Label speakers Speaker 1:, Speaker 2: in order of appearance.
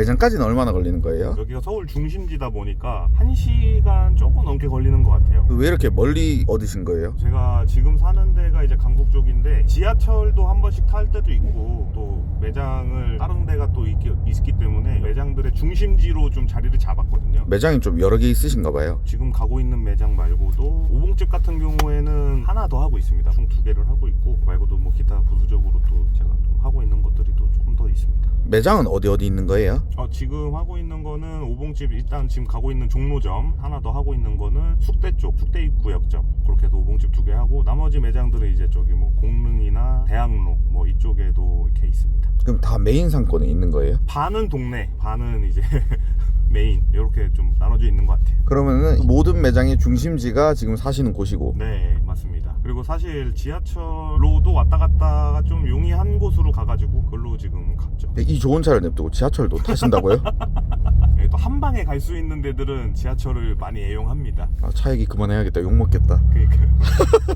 Speaker 1: 매장까지는 얼마나 걸리는 거예요?
Speaker 2: 여기가 서울 중심지다 보니까 1시간 조금 넘게 걸리는 것 같아요.
Speaker 1: 왜 이렇게 멀리 얻으신 거예요?
Speaker 2: 제가 지금 사는 데가 이제 강북 쪽인데 지하철도 한 번씩 탈 때도 있고 또 매장을 다른 데가 또 있기, 있기 때문에 매장들의 중심지로 좀 자리를 잡았거든요.
Speaker 1: 매장이 좀 여러 개 있으신가 봐요.
Speaker 2: 지금 가고 있는 매장 말고도 오봉집 같은 경우에는 하나 더 하고 있습니다. 총 두 개를 하고 있고 말고도 뭐 기타 부수적으로 또 제가 좀 하고 있는 것들이 또 조금 더 있습니다.
Speaker 1: 매장은 어디 어디 있는 거예요?
Speaker 2: 어, 지금 하고 있는 거는 오봉집 일단 지금 가고 있는 종로점 하나 더 하고 있는 거는 숙대 쪽 숙대 입구역점 그렇게 해서 오봉집 두 개 하고 나머지 매장들은 이제 저기 뭐 공릉이나 대학로 뭐 이쪽에도 이렇게 있습니다.
Speaker 1: 그럼 다 메인 상권에 있는 거예요?
Speaker 2: 반은 동네 반은 이제 메인 이렇게 좀 나눠져 있는 것 같아요.
Speaker 1: 그러면은 모든 매장의 중심지가 지금 사시는 곳이고
Speaker 2: 네 맞습니다. 그리고 사실 지하철로도 왔다 갔다가 좀 가가지고 그걸로 지금 갔죠.
Speaker 1: 근데 이 좋은 차를 냅두고 지하철도 타신다고요?
Speaker 2: 네, 또한 방에 갈 수 있는 데들은 지하철을 많이 애용합니다.
Speaker 1: 아, 차 얘기 그만해야겠다. 욕 먹겠다.
Speaker 2: 그러니까